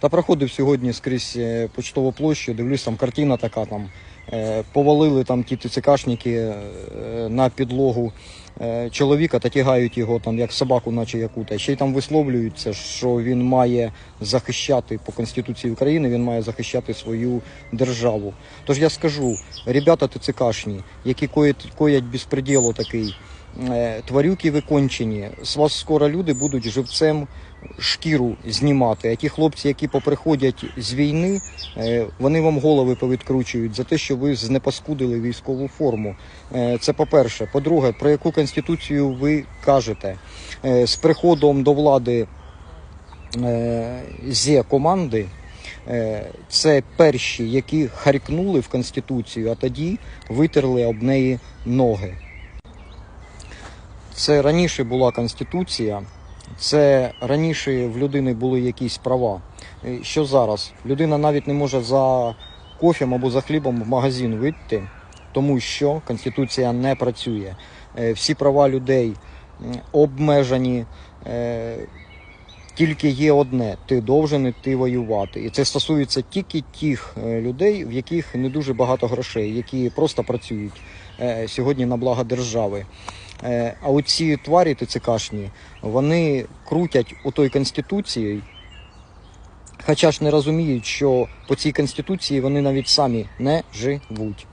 Та проходив сьогодні скрізь е, почтову площу, дивлюсь, там картина така там. е, Повалили там ті ТЦКшники е, на підлогу чоловіка та тягають його там як собаку, наче якута. Ще й там висловлюються, що він має захищати по Конституції України, він має захищати свою державу. Тож я скажу, ребята ТЦКшні, які коять, коять безпреділу такий, тварюки викончені, з вас скоро люди будуть живцем шкіру знімати. А ті хлопці, які поприходять з війни, е, вони вам голови повідкручують за те, що ви знепаскудили військову форму. Е, Це по-перше. По-друге, про яку конституцію ви кажете? Е, З приходом до влади е, команди. е, Це перші, які харкнули в конституцію, а тоді витерли об неї ноги. Це раніше була конституція, це раніше в людини були якісь права. Е, Що зараз? Людина навіть не може за кофем або за хлібом в магазин вийти, тому що конституція не працює. Е, Всі права людей обмежені. Е, Тільки є одне: ти должен іти воювати. І це стосується тільки тих людей, в яких не дуже багато грошей, які просто працюють сьогодні на благо держави. Е, А оці тварі ТЦКшні, вони крутять у той конституції, хоча ж не розуміють, що по цій конституції вони навіть самі не живуть.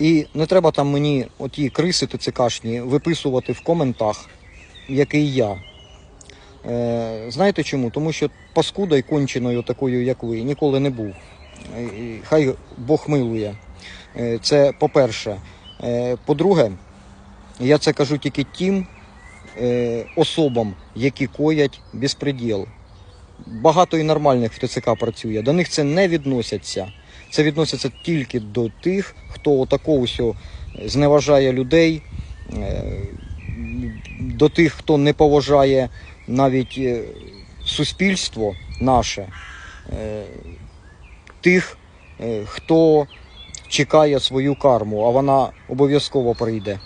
І не треба там мені оті криси ТЦКшні виписувати в коментах, який я. Е, знаєте чому? Тому що паскудою конченою такою, як ви, ніколи не був. Е, Хай Бог милує. Е, Це по-перше. Е, По-друге, я це кажу тільки тим е, особам, які коять безпреділ. Багато і нормальних в ТЦК працює. До них це не відносяться. Це відноситься тільки до тих, хто отако усьо зневажає людей, е, до тих, хто не поважає навіть суспільство наше, тих, хто чекає свою карму, а вона обов'язково прийде.